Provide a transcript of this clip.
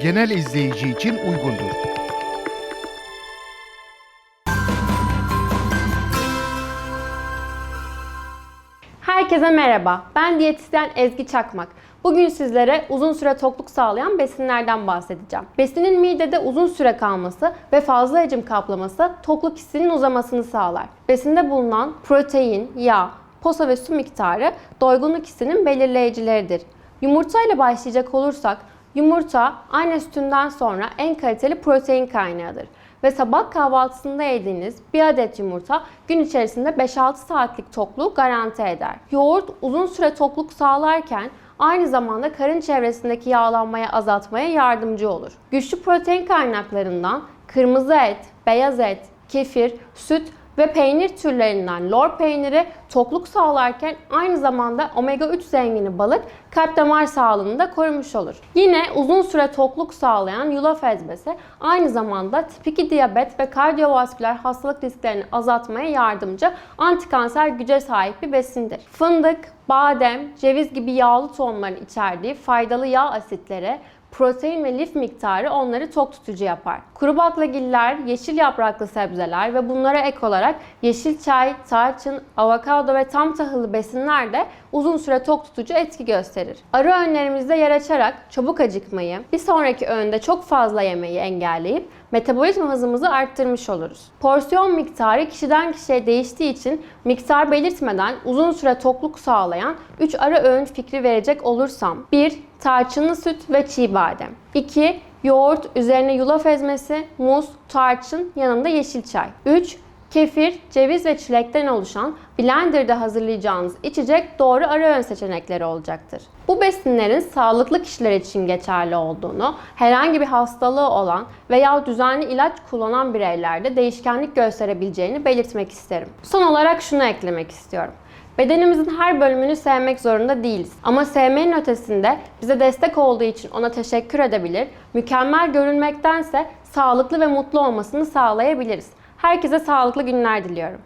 genel izleyici için uygundur. Herkese merhaba. Ben diyetisyen Ezgi Çakmak. Bugün sizlere uzun süre tokluk sağlayan besinlerden bahsedeceğim. Besinin midede uzun süre kalması ve fazla hacim kaplaması tokluk hissinin uzamasını sağlar. Besinde bulunan protein, yağ, posa ve su miktarı doygunluk hissinin belirleyicileridir. Yumurta ile başlayacak olursak, yumurta anne sütünden sonra en kaliteli protein kaynağıdır ve sabah kahvaltısında yediğiniz bir adet yumurta gün içerisinde 5-6 saatlik tokluğu garanti eder. Yoğurt uzun süre tokluk sağlarken aynı zamanda karın çevresindeki yağlanmaya azaltmaya yardımcı olur. Güçlü protein kaynaklarından kırmızı et, beyaz et, kefir, süt ve peynir türlerinden lor peyniri tokluk sağlarken aynı zamanda omega 3 zengini balık kalp damar sağlığını da korumuş olur. Yine uzun süre tokluk sağlayan yulaf ezmesi aynı zamanda tip 2 diyabet ve kardiyovasküler hastalık risklerini azaltmaya yardımcı antikanser güce sahip bir besindir. Fındık, badem, ceviz gibi yağlı tohumların içerdiği faydalı yağ asitleri protein ve lif miktarı onları tok tutucu yapar. Kuru baklagiller, yeşil yapraklı sebzeler ve bunlara ek olarak yeşil çay, tarçın, avokado ve tam tahıllı besinler de uzun süre tok tutucu etki gösterir. Arı öğünlerimizde yer açarak çabuk acıkmayı, bir sonraki öğünde çok fazla yemeyi engelleyip metabolizma hızımızı arttırmış oluruz. Porsiyon miktarı kişiden kişiye değiştiği için miktar belirtmeden uzun süre tokluk sağlayan 3 ara öğün fikri verecek olursam 1. Tarçınlı süt ve çiğ badem 2. Yoğurt, üzerine yulaf ezmesi, muz, tarçın, yanında yeşil çay 3. Kefir, ceviz ve çilekten oluşan blenderda hazırlayacağınız içecek doğru ara öğün seçenekleri olacaktır. Bu besinlerin sağlıklı kişiler için geçerli olduğunu, herhangi bir hastalığı olan veya düzenli ilaç kullanan bireylerde değişkenlik gösterebileceğini belirtmek isterim. Son olarak şunu eklemek istiyorum. Bedenimizin her bölümünü sevmek zorunda değiliz. Ama sevmenin ötesinde bize destek olduğu için ona teşekkür edebilir, mükemmel görünmektense sağlıklı ve mutlu olmasını sağlayabiliriz. Herkese sağlıklı günler diliyorum.